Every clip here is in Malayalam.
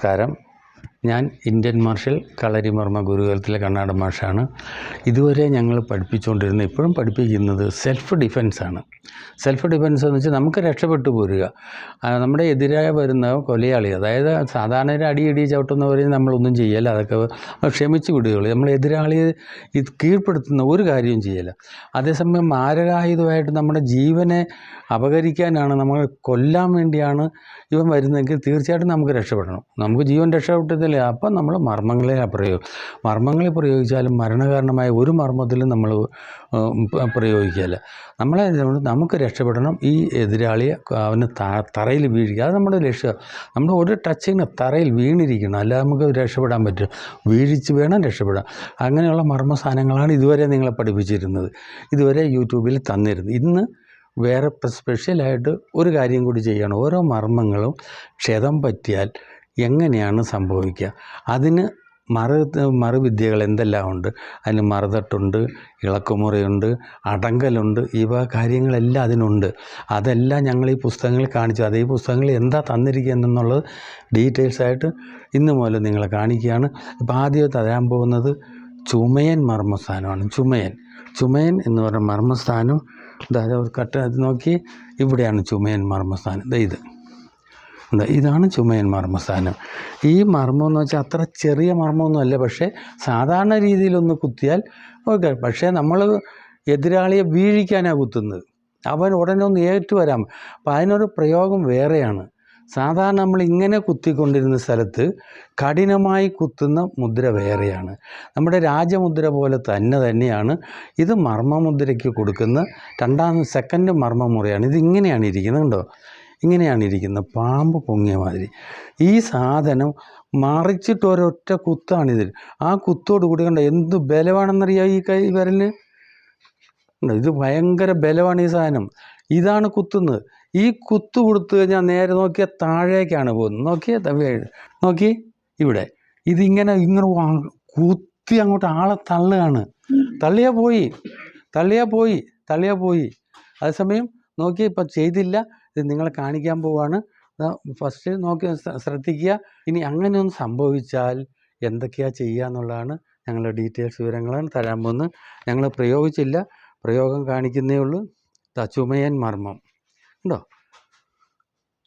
നമസ്കാരം. ഞാൻ ഇന്ത്യൻ മാർഷൽ കളരിമർമ്മ ഗുരുകുലത്തിലെ കണ്ണാട മാഷാണ്. ഇതുവരെ ഞങ്ങൾ പഠിപ്പിച്ചുകൊണ്ടിരുന്ന ഇപ്പോഴും പഠിപ്പിക്കുന്നത് സെൽഫ് ഡിഫെൻസാണ് സെൽഫ് ഡിഫെൻസ് എന്ന് വെച്ചാൽ നമുക്ക് രക്ഷപ്പെട്ടു പോരുക. നമ്മുടെ എതിരായ വരുന്ന കൊലയാളി അതായത് സാധാരണ ഒരു അടി ഇടി ചവിട്ടുന്നവരെ നമ്മളൊന്നും ചെയ്യല്ല. അതൊക്കെ ക്ഷമിച്ച് വിടുകയുള്ളൂ. നമ്മൾ എതിരാളിയെ ഇത് കീഴ്പ്പെടുത്തുന്ന ഒരു കാര്യവും ചെയ്യല്ല. അതേസമയം മാരകായുധമായിട്ട് നമ്മുടെ ജീവനെ അപകരിക്കാനാണ് നമ്മൾ കൊല്ലാൻ വേണ്ടിയാണ് ഇവൻ വരുന്നതെങ്കിൽ തീർച്ചയായിട്ടും നമുക്ക് രക്ഷപ്പെടണം. നമുക്ക് ജീവൻ രക്ഷപ്പെട്ടില്ല അപ്പം നമ്മൾ മർമ്മങ്ങളെ പ്രയോഗം മർമ്മങ്ങളെ പ്രയോഗിച്ചാലും മരണകാരണമായ ഒരു മർമ്മത്തിലും നമ്മൾ പ്രയോഗിക്കുകയല്ല. നമ്മളെ നമുക്ക് രക്ഷപ്പെടണം ഈ എതിരാളിയെ അവന് തറയിൽ വീഴുക അത് നമ്മുടെ ലക്ഷ്യം. നമ്മൾ ഒരു ടച്ചിങ് തറയിൽ വീണിരിക്കണം. അല്ലാതെ നമുക്ക് രക്ഷപ്പെടാൻ പറ്റും വീഴിച്ച് വേണം രക്ഷപ്പെടാൻ. അങ്ങനെയുള്ള മർമ്മ സാധനങ്ങളാണ് ഇതുവരെ നിങ്ങളെ പഠിപ്പിച്ചിരുന്നത്. ഇതുവരെ യൂട്യൂബിൽ തന്നിരുന്നത്. ഇന്ന് വേറെ സ്പെഷ്യലായിട്ട് ഒരു കാര്യം കൂടി ചെയ്യണം. ഓരോ മർമ്മങ്ങളും ക്ഷതം പറ്റിയാൽ എങ്ങനെയാണ് സംഭവിക്കുക? അതിന് മറു മറുവിദ്യകൾ എന്തെല്ലാം ഉണ്ട്? അതിന് മറുതട്ടുണ്ട് ഇളക്കുമുറയുണ്ട് അടങ്കലുണ്ട് ഇവ കാര്യങ്ങളെല്ലാം അതിനുണ്ട്. അതെല്ലാം ഞങ്ങൾ ഈ പുസ്തകങ്ങളിൽ കാണിച്ചു. അതേ ഈ പുസ്തകങ്ങളിൽ എന്താ ഡീറ്റെയിൽസ് ആയിട്ട് ഇന്ന് മുതൽ നിങ്ങളെ കാണിക്കുകയാണ്. ഇപ്പോൾ ആദ്യം തരാൻ പോകുന്നത് ചുമയൻ മർമ്മസ്ഥാനമാണ്. ചുമയൻ. ചുമയൻ എന്ന് പറഞ്ഞ മർമ്മസ്ഥാനം അതായത് കട്ട നോക്കി. ഇവിടെയാണ് ചുമയൻ മർമ്മസ്ഥാനം. ഇത്. ഇതാണ് ചുമയൻ മർമ്മസ്ഥാനം ഈ മർമ്മം എന്ന് വെച്ചാൽ അത്ര ചെറിയ മർമ്മമൊന്നും അല്ല. പക്ഷേ സാധാരണ രീതിയിലൊന്ന് കുത്തിയാൽ ഓക്കെ. പക്ഷേ നമ്മൾ എതിരാളിയെ വീഴിക്കാനാണ് കുത്തുന്നത്. അവൻ ഉടനെ ഒന്ന് ഏറ്റു വരാം. അപ്പം അതിനൊരു പ്രയോഗം വേറെയാണ്. സാധാരണ നമ്മൾ ഇങ്ങനെ കുത്തിക്കൊണ്ടിരുന്ന സ്ഥലത്ത് കഠിനമായി കുത്തുന്ന മുദ്ര വേറെയാണ്. നമ്മുടെ രാജമുദ്ര പോലെ തന്നെ തന്നെയാണ് ഇത് മർമ്മമുദ്രയ്ക്ക് കൊടുക്കുന്ന രണ്ടാം സെക്കൻഡ് മർമ്മമുറയാണ്. ഇതിങ്ങനെയാണ് ഇരിക്കുന്നത് കണ്ടോ? ഇങ്ങനെയാണ് ഇരിക്കുന്നത് പാമ്പ് പൊങ്ങിയ മാതിരി. ഈ സാധനം മറിച്ചിട്ട് ഒരൊറ്റ കുത്താണിതിൽ. ആ കുത്തോട് കൂടി കണ്ട എന്ത് ബലമാണെന്നറിയാം ഈ കൈ വിരലിന്? ഇത് ഭയങ്കര ബലമാണ് ഈ സാധനം. ഇതാണ് കുത്തുന്നത്. ഈ കുത്ത് കൊടുത്തു കഴിഞ്ഞാൽ നേരെ നോക്കിയാൽ താഴേക്കാണ് പോകുന്നത്. നോക്കിയേ നോക്കി ഇവിടെ. ഇതിങ്ങനെ ഇങ്ങനെ കുത്തി അങ്ങോട്ട് ആളെ തള്ളുകയാണ്. തള്ളിയാ പോയി. തള്ളിയാ പോയി. തള്ളിയാ പോയി. അതേസമയം നോക്കി ഇപ്പം ചെയ്തില്ല. ഇത് നിങ്ങളെ കാണിക്കാൻ പോവാണ്. ഫസ്റ്റ് നോക്കി ശ്ര- ശ്രദ്ധിക്കുക. ഇനി അങ്ങനെ ഒന്ന് സംഭവിച്ചാൽ എന്തൊക്കെയാണ് ചെയ്യുക എന്നുള്ളതാണ് ഞങ്ങളുടെ ഡീറ്റെയിൽസ് വിവരങ്ങളാണ് തരാൻ പോകുന്നത്. ഞങ്ങൾ പ്രയോഗിച്ചില്ല. പ്രയോഗം കാണിക്കുന്നേ ഉള്ളൂ. ചുമയൻ മർമ്മം. ഉണ്ടോ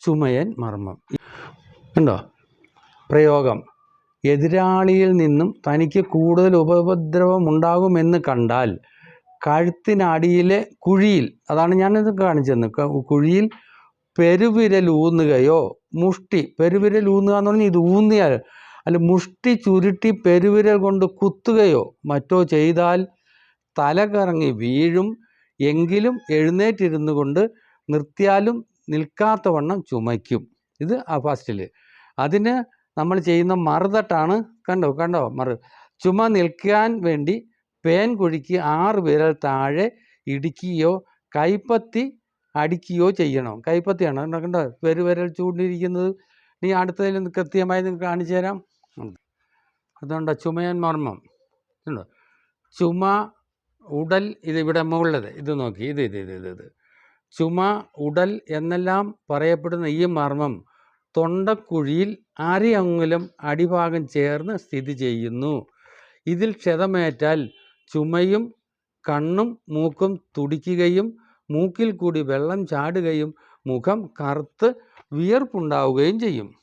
ചുമയൻ മർമ്മം. ഉണ്ടോ പ്രയോഗം. എതിരാളിയിൽ നിന്നും തനിക്ക് കൂടുതൽ ഉപദ്രവം ഉണ്ടാകുമെന്ന് കണ്ടാൽ കഴുത്തിനടിയിലെ കുഴിയിൽ അതാണ് ഞാനിത് കാണിച്ചെന്ന് കുഴിയിൽ പെരുവിരൽ ഊന്നുകയോ മുഷ്ടി പെരുവിരൽ ഊന്നുക എന്ന് പറഞ്ഞാൽ ഇത് ഊന്നിയാൽ അല്ല മുഷ്ടി ചുരുട്ടി പെരുവിരൽ കൊണ്ട് കുത്തുകയോ മറ്റോ ചെയ്താൽ തല കറങ്ങി വീഴും എങ്കിലും എഴുന്നേറ്റിരുന്നു കൊണ്ട് നിർത്തിയാലും നിൽക്കാത്തവണ്ണം ചുമയ്ക്കും. ഇത് ആ ഫസ്റ്റിൽ. അതിന് നമ്മൾ ചെയ്യുന്ന മറുതട്ടാണ് കണ്ടോ കണ്ടോ മറു ചുമ നിൽക്കാൻ വേണ്ടി പേൻ കുഴിക്ക് ആറ് വിരൽ താഴെ ഇടിക്കുകയോ കൈപ്പത്തി അടിക്കുകയോ ചെയ്യണം. കൈപ്പത്തിയാണ്. കണ്ടോ? പെരു വിരൽ ചൂണ്ടിരിക്കുന്നത് നീ അടുത്തതിൽ കൃത്യമായി നിങ്ങൾക്ക് കാണിച്ചു തരാം. അതുകൊണ്ട് ചുമയൻ മർമ്മം. ചുമ ഉടൽ ഇത് ഇവിടെ മുകളിലത്. ഇത് നോക്കി. ഇത് ഇത് ഇത് ഇത് ഇത്. ചുമ ഉടൽ എന്നെല്ലാം പറയപ്പെടുന്ന ഈ മർമ്മം തൊണ്ടക്കുഴിയിൽ അരയങ്ങുലം അടിഭാഗം ചേർന്ന് സ്ഥിതി ചെയ്യുന്നു. ഇതിൽ ക്ഷതമേറ്റാൽ ചുമയും കണ്ണും മൂക്കും തുടിക്കുകയും മൂക്കിൽ കൂടി വെള്ളം ചാടുകയും മുഖം കറുത്ത് വിയർപ്പുണ്ടാവുകയും ചെയ്യും.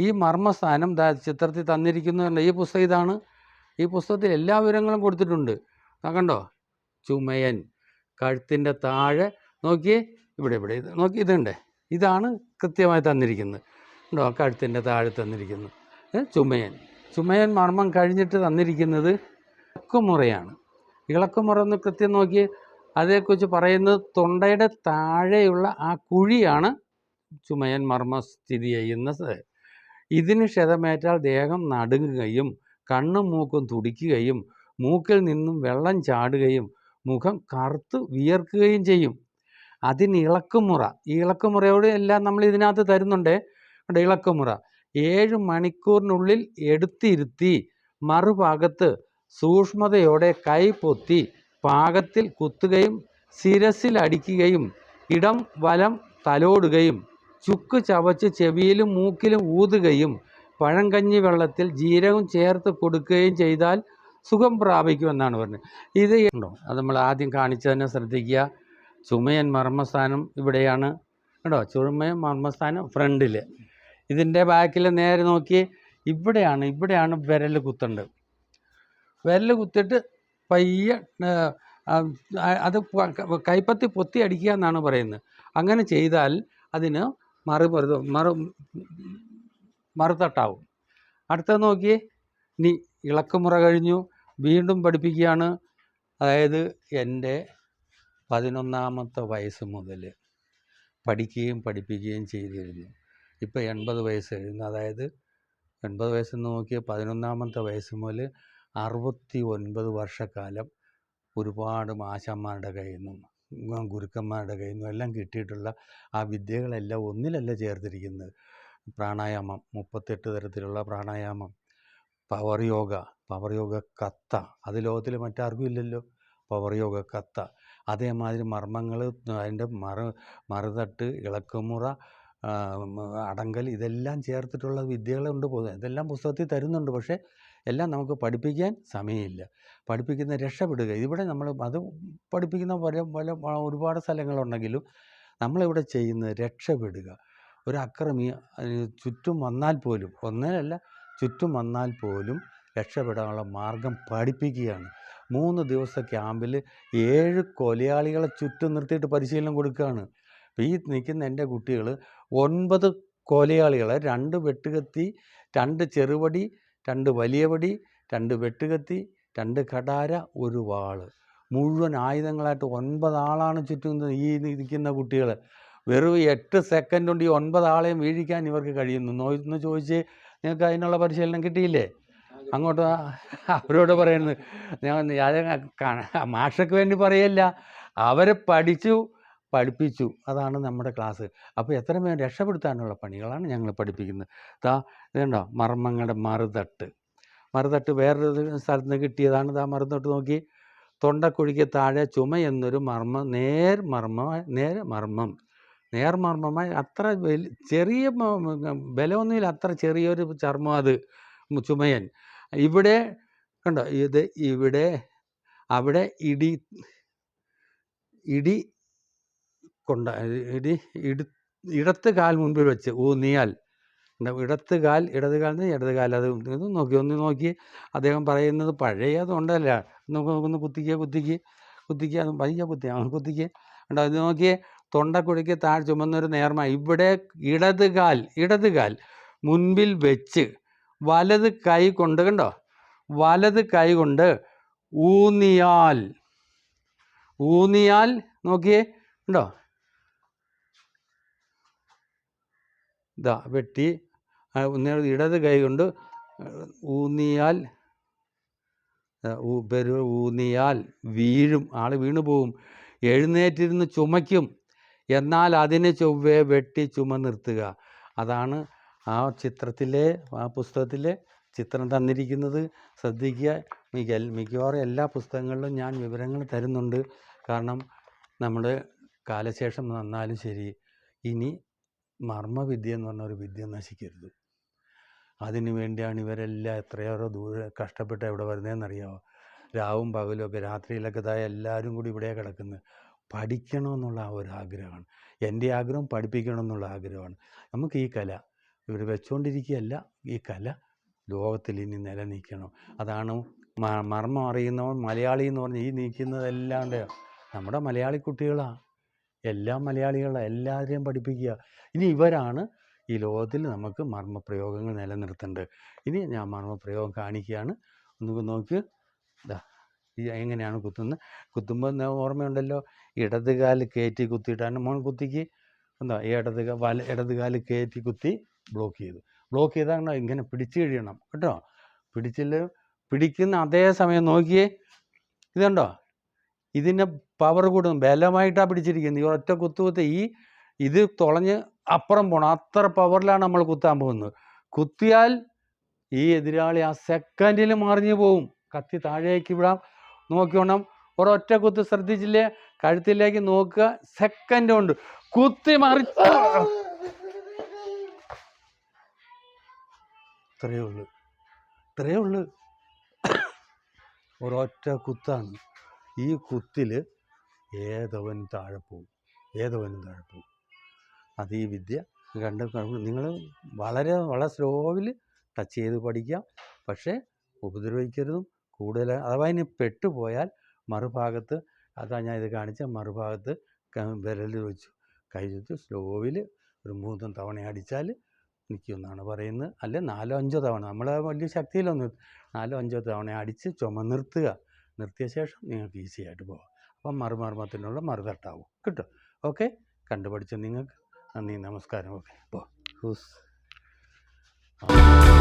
ഈ മർമ്മസ്ഥാനം ചിത്രത്തിൽ തന്നിരിക്കുന്ന ഈ പുസ്തകം ഇതാണ്. ഈ പുസ്തകത്തിൽ എല്ലാ വിവരങ്ങളും കൊടുത്തിട്ടുണ്ട്. കണ്ടോ? ചുമയൻ കഴുത്തിന്റെ താഴെ നോക്കിയേ ഇവിടെ ഇവിടെ ഇത് നോക്കി ഇതുണ്ട് ഇതാണ് കൃത്യമായി തന്നിരിക്കുന്നത്. ഉണ്ടോ കഴുത്തിന്റെ താഴെ തന്നിരിക്കുന്നു. ചുമയൻ. ചുമയൻ മർമ്മം കഴിഞ്ഞിട്ട് തന്നിരിക്കുന്നത് ഇളക്കുമുറയാണ് ഇളക്കുമുറ മുറന്ന് കൃത്യം നോക്കി അതേക്കുറിച്ച് പറയുന്നത് തൊണ്ടയുടെ താഴെയുള്ള ആ കുഴിയാണ് ചുമയൻ മർമ്മ സ്ഥിതി ചെയ്യുന്നത്. ഇതിന് ക്ഷതമേറ്റാൽ ദേഹം നടുങ്ങുകയും കണ്ണും മൂക്കും തുടിക്കുകയും മൂക്കിൽ നിന്നും വെള്ളം ചാടുകയും മുഖം കറുത്ത് വിയർക്കുകയും ചെയ്യും. അതിന് ഇളക്കുമുറ ഈ ഇളക്കുമുറയോട് എല്ലാം നമ്മൾ ഇതിനകത്ത് തരുന്നുണ്ട്. ഇളക്കുമുറ ഏഴ് മണിക്കൂറിനുള്ളിൽ എടുത്തിരുത്തി മറുഭാഗത്ത് സൂക്ഷ്മതയോടെ കൈ പൊത്തി പാകത്തിൽ കുത്തുകയും ശിരസിലടിക്കുകയും ഇടം വലം തലോടുകയും ചുക്ക് ചവച്ച് ചെവിയിലും മൂക്കിലും ഊതുകയും പഴങ്കഞ്ഞി വെള്ളത്തിൽ ജീരകം ചേർത്ത് കൊടുക്കുകയും ചെയ്താൽ സുഖം പ്രാപിക്കുമെന്നാണ് പറഞ്ഞത്. ഇത് ഉണ്ടോ? അത് നമ്മൾ ആദ്യം കാണിച്ചു കാണിച്ചതിനെ ശ്രദ്ധിക്കുക. ചുമയൻ മർമ്മസ്ഥാനം ഇവിടെയാണ്. കേട്ടോ ചുമയൻ മർമ്മസ്ഥാനം ഫ്രണ്ടിൽ ഇതിന്റെ ബാക്കിൽ നേരെ നോക്കി. ഇവിടെയാണ് ഇവിടെയാണ് വിരൽ കുത്തേണ്ടത്. വിരൽ കുത്തിട്ട് പയ്യെ അത് കൈപ്പത്തി പൊത്തി അടിക്കുക എന്നാണ് പറയുന്നത്. അങ്ങനെ ചെയ്താൽ അതിന് മറു മറു മറുതട്ടാവും. അടുത്ത നോക്കിയേ ഇനി ഇളക്കുമുറ കഴിഞ്ഞു വീണ്ടും പഠിപ്പിക്കുകയാണ്. അതായത് എന്റെ പതിനൊന്നാമത്തെ വയസ്സ് മുതൽ പഠിക്കുകയും പഠിപ്പിക്കുകയും ചെയ്തിരുന്നു. ഇപ്പോൾ എൺപത് വയസ്സ് കഴിഞ്ഞു. അതായത് എൺപത് വയസ്സെന്ന് നോക്കിയാൽ പതിനൊന്നാമത്തെ വയസ്സ് മുതൽ അറുപത്തി ഒൻപത് വർഷക്കാലം ഒരുപാട് മാഷന്മാരുടെ കയ്യിൽ നിന്നും ഗുരുക്കന്മാരുടെ കയ്യിൽ നിന്നും എല്ലാം കിട്ടിയിട്ടുള്ള ആ വിദ്യകളെല്ലാം ഒന്നിലല്ല ചേർത്തിരിക്കുന്നത്. പ്രാണായാമം മുപ്പത്തെട്ട് തരത്തിലുള്ള പ്രാണായാമം പവർ യോഗ പവർ യോഗ കത്ത അത് ലോകത്തിൽ മറ്റാർക്കും ഇല്ലല്ലോ. പവർ യോഗ കത്ത അതേമാതിരി മർമ്മങ്ങൾ അതിന്റെ മറു മറുതട്ട് ഇളക്കുമുറ അടങ്കൽ ഇതെല്ലാം ചേർത്തിട്ടുള്ള വിദ്യകളുണ്ട്. ഇതെല്ലാം പുസ്തകത്തിൽ തരുന്നുണ്ട്. പക്ഷേ എല്ലാം നമുക്ക് പഠിപ്പിക്കാൻ സമയമില്ല. പഠിപ്പിക്കുന്ന രക്ഷപ്പെടുക. ഇവിടെ നമ്മൾ അത് പഠിപ്പിക്കുന്ന പല പല ഒരുപാട് സ്ഥലങ്ങളുണ്ടെങ്കിലും നമ്മളിവിടെ ചെയ്യുന്നത് രക്ഷപ്പെടുക. ഒരു അക്രമി ചുറ്റും വന്നാൽ പോലും ഒന്നേലല്ല ചുറ്റും വന്നാൽ പോലും രക്ഷപ്പെടാനുള്ള മാർഗം പഠിപ്പിക്കുകയാണ്. മൂന്ന് ദിവസത്തെ ക്യാമ്പിൽ ഏഴ് കൊലയാളികളെ ചുറ്റും നിർത്തിയിട്ട് പരിശീലനം കൊടുക്കുകയാണ്. ഈ നിൽക്കുന്ന എന്റെ കുട്ടികൾ ഒൻപത് കൊലയാളികളെ രണ്ട് വെട്ടുകത്തി രണ്ട് ചെറുവടി രണ്ട് വലിയ പടി രണ്ട് വെട്ടുകത്തി രണ്ട് കടാര ഒരു വാൾ. മുഴുവൻ ആയുധങ്ങളായിട്ട് ഒൻപത് ആളാണ് ചുറ്റും ഈ ഇരിക്കുന്ന കുട്ടികൾ വെറും എട്ട് സെക്കൻഡ് കൊണ്ട് ഈ ഒൻപത് ആളെയും വീഴിക്കാൻ ഇവർക്ക് കഴിയുന്നു. നോയിന്ന് ചോദിച്ച് നിങ്ങൾക്ക് അതിനുള്ള പരിശീലനം കിട്ടിയില്ലേ? അങ്ങോട്ട് അവരോട് പറയുന്നത് ഞാൻ മാഷക്ക് വേണ്ടി പറയല്ല. അവരെ പഠിച്ചു പഠിപ്പിച്ചു. അതാണ് നമ്മുടെ ക്ലാസ്. അപ്പോൾ എത്ര പേര് രക്ഷപ്പെടുത്താനുള്ള പണികളാണ് ഞങ്ങൾ പഠിപ്പിക്കുന്നത്. താ ഇതുണ്ടോ? മർമ്മങ്ങളുടെ മറുതട്ട്. മറുതട്ട് വേറൊരു സ്ഥലത്ത് നിന്ന് കിട്ടിയതാണ്. ദാ മറുതട്ട് നോക്കി. തൊണ്ടക്കുഴിക്ക് താഴെ ചുമ എന്നൊരു മർമ്മം നേർ മർമ്മ നേർ മർമ്മം. നേർമർമ്മമായി അത്ര ചെറിയ ബലമൊന്നുമില്ല. അത്ര ചെറിയൊരു ചർമ്മം അത് ചുമയൻ. ഇവിടെ കണ്ടോ? ഇത് ഇവിടെ അവിടെ ഇടി ഇടി കൊണ്ട ഇടി ഇട ഇടത്ത് കാൽ മുൻപിൽ വെച്ച് ഊന്നിയാൽ. ഇടത്ത് കാൽ ഇടത് കാൽ ഇടത് കാൽ അത് നോക്കി ഒന്ന് നോക്കി. അദ്ദേഹം പറയുന്നത് പഴയ അതുകൊണ്ടല്ല. നമുക്ക് നോക്കുന്നു കുത്തിക്കുക കുത്തിക്ക് കുത്തിക്കുക അത് പയ്യ കുത്തി അവൻ കുത്തിക്ക്. ഉണ്ടോ അത് നോക്കി തൊണ്ടക്കുഴിക്ക് താഴെ ചുമന്നൊരു നേർമ. ഇവിടെ ഇടത് കാൽ ഇടത് കാൽ മുൻപിൽ വെച്ച് വലത് കൈ കൊണ്ട് കണ്ടോ? വലത് കൈ കൊണ്ട് ഊന്നിയാൽ ഊന്നിയാൽ നോക്കിയേ ഉണ്ടോ ഇതാ വെട്ടി ഇടത് കൈ കൊണ്ട് ഊന്നിയാൽ ഊന്നിയാൽ വീഴും ആൾ വീണു പോവും. എഴുന്നേറ്റിരുന്ന് ചുമയ്ക്കും. എന്നാൽ അതിനെ ചൊവ്വേ വെട്ടി ചുമ നിർത്തുക. അതാണ് ആ ചിത്രത്തിലെ ആ പുസ്തകത്തിലെ ചിത്രം തന്നിരിക്കുന്നത്. ശ്രദ്ധിക്കുക. മിക്ക മിക്കവാറും എല്ലാ പുസ്തകങ്ങളിലും ഞാൻ വിവരങ്ങൾ തരുന്നുണ്ട്. കാരണം നമ്മുടെ കാലശേഷം വന്നാലും ശരി. ഇനി മർമ്മവിദ്യ എന്ന് പറഞ്ഞ ഒരു വിദ്യ നശിക്കരുത്. അതിനു വേണ്ടിയാണ് ഇവരെല്ലാം എത്രയേറെ ദൂരെ കഷ്ടപ്പെട്ട് ഇവിടെ വരുന്നതെന്നറിയാമോ രാവും പകലും ഒക്കെ രാത്രിയിലൊക്കെ തായ എല്ലാവരും കൂടി ഇവിടെ കിടക്കുന്നത് പഠിക്കണമെന്നുള്ള ആ ഒരു ആഗ്രഹമാണ്. എന്റെ ആഗ്രഹം പഠിപ്പിക്കണമെന്നുള്ള ആഗ്രഹമാണ്. നമുക്ക് ഈ കല ഇവർ വെച്ചുകൊണ്ടിരിക്കുകയല്ല ഈ കല ലോകത്തിൽ ഇനി നിലനിൽക്കണം. അതാണ് മർമ്മം അറിയുന്നവൻ മലയാളി എന്ന് പറഞ്ഞ് ഈ നീക്കുന്നതല്ലാണ്ട് നമ്മുടെ മലയാളി കുട്ടികളാണ് എല്ലാം മലയാളികളെ എല്ലാവരെയും പഠിപ്പിക്കുക. ഇനി ഇവരാണ് ഈ ലോകത്തിൽ നമുക്ക് മർമ്മപ്രയോഗങ്ങൾ നിലനിർത്തേണ്ടത്. ഇനി ഞാൻ മർമ്മപ്രയോഗം കാണിക്കുകയാണ്. ഒന്ന് നോക്ക്. ഇതാ എങ്ങനെയാണ് കുത്തുന്നത്? കുത്തുമ്പോൾ ഓർമ്മയുണ്ടല്ലോ? ഇടത് കാൽ കയറ്റി കുത്തിയിട്ടാണ് മോൻ കുത്തിക്ക്. എന്താ ഇടത് വല ഇടത് കാൽ കയറ്റി കുത്തി ബ്ലോക്ക് ചെയ്തു. ബ്ലോക്ക് ചെയ്താൽ ഇങ്ങനെ പിടിച്ച് കഴിയണം. കേട്ടോ? പിടിച്ചില്ല പിടിക്കുന്ന അതേ സമയം നോക്കിയേ. ഇതുണ്ടോ? ഇതിന്റെ പവർ കൂടും ബലമായിട്ടാണ് പിടിച്ചിരിക്കുന്നത്. ഈ ഒറ്റ കുത്തു കുത്ത് ഈ ഇത് തുളഞ്ഞ് അപ്പുറം പോകണം അത്ര പവറിലാണ് നമ്മൾ കുത്താൻ പോകുന്നത്. കുത്തിയാൽ ഈ എതിരാളി ആ സെക്കൻഡിൽ മറിഞ്ഞു പോവും. കത്തി താഴേക്ക് വിടാം. നോക്കിയോണം ഒരൊറ്റ കുത്ത് ശ്രദ്ധിച്ചില്ലേ? കഴുത്തിലേക്ക് നോക്കുക. സെക്കൻഡ് കൊണ്ട് കുത്തി മറി ഇത്രയേ ഉള്ളൂ. ഇത്രയേ ഉള്ളൂ. ഒരൊറ്റ കുത്താണ്. ഈ കുത്തിൽ ഏതവൻ താഴെ പോകും ഏതവനും താഴെ പോകും അത് ഈ വിദ്യ കണ്ട് നിങ്ങൾ വളരെ വളരെ സ്ലോവിൽ ടച്ച് ചെയ്ത് പഠിക്കാം. പക്ഷേ ഉപദ്രവിക്കരുതും. കൂടുതൽ അഥവാ ഇനി പെട്ടുപോയാൽ മറുഭാഗത്ത് അതാ ഞാൻ ഇത് കാണിച്ച മറുഭാഗത്ത് വിരൽ വെച്ചു. കൈ വെച്ച് സ്ലോവിൽ ഒരു മൂന്ന് തവണ അടിച്ചാൽ നിൽക്കുമെന്നാണ് പറയുന്നത്. അല്ലെ നാലോ അഞ്ചോ തവണ. നമ്മൾ വലിയ ശക്തിയിലൊന്നും നാലോ അഞ്ചോ തവണ അടിച്ച് ചുമ നിർത്തുക. നിർത്തിയ ശേഷം നിങ്ങൾക്ക് ഈസി ആയിട്ട് പോകാം. അപ്പം മറുമർമ്മത്തിനുള്ള മറുതട്ടാവും. കിട്ടും. ഓക്കെ? കണ്ടുപഠിച്ച നിങ്ങൾക്ക് നന്ദി നമസ്കാരം. ഓക്കെ. പോസ് ഹൂസ്.